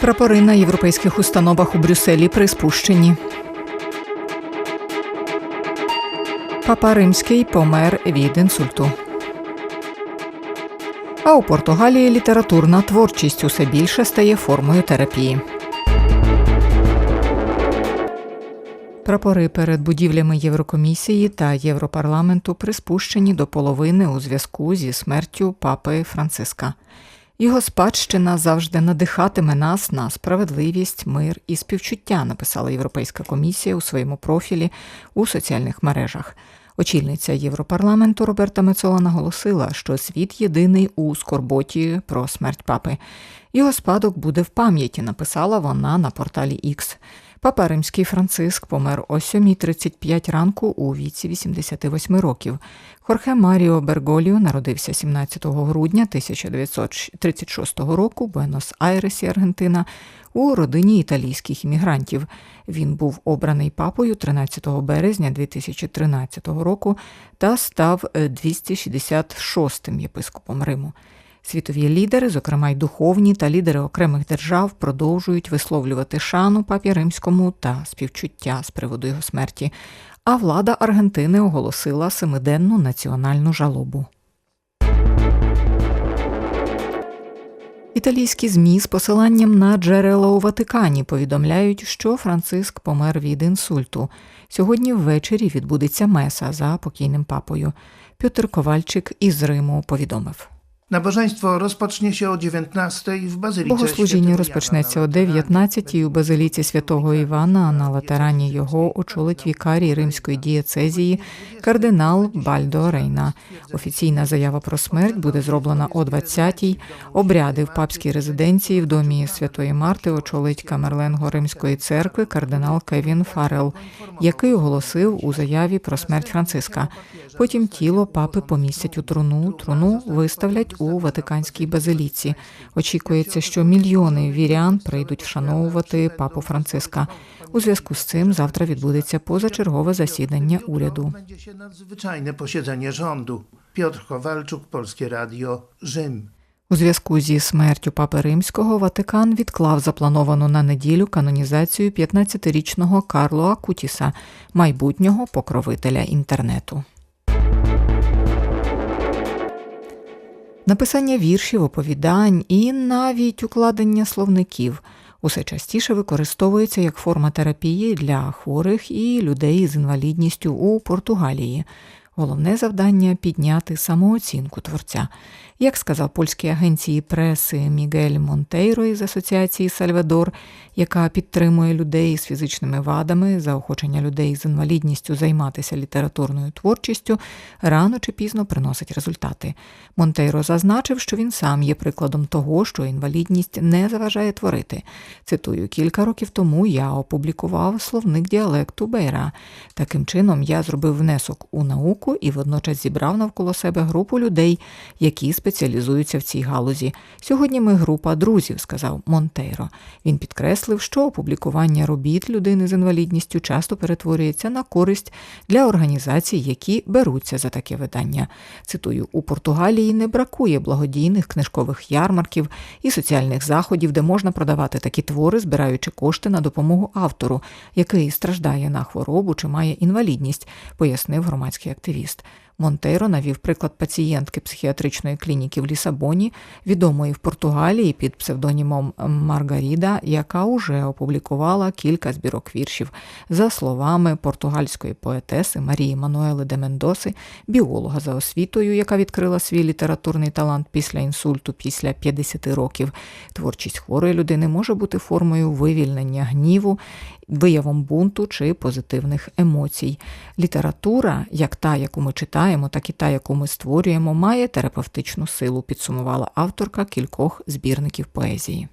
Прапори на європейських установах у Брюсселі приспущені. Папа Римський помер від інсульту. А у Португалії літературна творчість усе більше стає формою терапії. Прапори перед будівлями Єврокомісії та Європарламенту приспущені до половини у зв'язку зі смертю папи Франциска. Його спадщина завжди надихатиме нас на справедливість, мир і співчуття, написала Європейська комісія у своєму профілі у соціальних мережах. Очільниця Європарламенту Роберта Мецола наголосила, що світ єдиний у скорботі про смерть папи. Його спадок буде в пам'яті, написала вона на порталі X. Папа Римський Франциск помер о 7.35 ранку у віці 88 років. Хорхе Маріо Берголіо народився 17 грудня 1936 року в Буенос-Айресі, Аргентина, у родині італійських іммігрантів. Він був обраний папою 13 березня 2013 року та став 266-м єпископом Риму. Світові лідери, зокрема й духовні та лідери окремих держав, продовжують висловлювати шану папі римському та співчуття з приводу його смерті. А влада Аргентини оголосила семиденну національну жалобу. Італійські ЗМІ з посиланням на джерела у Ватикані повідомляють, що Франциск помер від інсульту. Сьогодні ввечері відбудеться меса за покійним папою. Петр Ковальчик із Риму повідомив. Rozpocznie się o 19 w Bazylice Богослужіння розпочнеться о Jana 19 у базиліці святого Івана, а на латерані його очолить вікарій римської дієцезії кардинал Бальдо Рейна. Офіційна заява про смерть буде зроблена о 20-й. Обряди в папській резиденції в домі Святої Марти очолить камерленго Римської церкви кардинал Кевін Фарел, який оголосив у заяві про смерть Франциска. Потім тіло папи помістять у труну. Труну виставлять у Ватиканській базиліці. Очікується, що мільйони вірян прийдуть вшановувати папу Франциска. У зв'язку з цим завтра відбудеться позачергове засідання уряду. Się nadzwyczajne posiedzenie rządu. Piotr Kowalczuk, Polskie Radio, У зв'язку зі смертю папи римського Ватикан відклав заплановану на неділю канонізацію 15-річного Карло Акутіса, майбутнього покровителя інтернету. Написання віршів, оповідань і навіть укладення словників усе частіше використовується як форма терапії для хворих і людей з інвалідністю у Португалії. Головне завдання підняти самооцінку творця. Як сказав польській агенції преси Мігель Монтейро із асоціації Сальвадор, яка підтримує людей з фізичними вадами, заохочення людей з інвалідністю займатися літературною творчістю, рано чи пізно приносить результати. Монтейро зазначив, що він сам є прикладом того, що інвалідність не заважає творити. Цитую, кілька років тому я опублікував словник діалекту Бейра. Таким чином я зробив внесок у науку і водночас зібрав навколо себе групу людей, які спеціалізуються в цій галузі. Сьогодні ми група друзів, сказав Монтейро. Він підкреслив, що опублікування робіт людини з інвалідністю часто перетворюється на користь для організацій, які беруться за таке видання. Цитую, у Португалії не бракує благодійних книжкових ярмарків і соціальних заходів, де можна продавати такі твори, збираючи кошти на допомогу автору, який страждає на хворобу чи має інвалідність, пояснив громадський активіст. активист – Монтейро навів приклад пацієнтки психіатричної клініки в Лісабоні, відомої в Португалії під псевдонімом Маргаріда, яка уже опублікувала кілька збірок віршів. За словами португальської поетеси Марії Мануели де Мендоси, біолога за освітою, яка відкрила свій літературний талант після інсульту після 50 років. Творчість хворої людини може бути формою вивільнення гніву виявом бунту чи позитивних емоцій. Література, як та, яку ми читаємо, так і та, яку ми створюємо, має терапевтичну силу, підсумувала авторка кількох збірників поезії.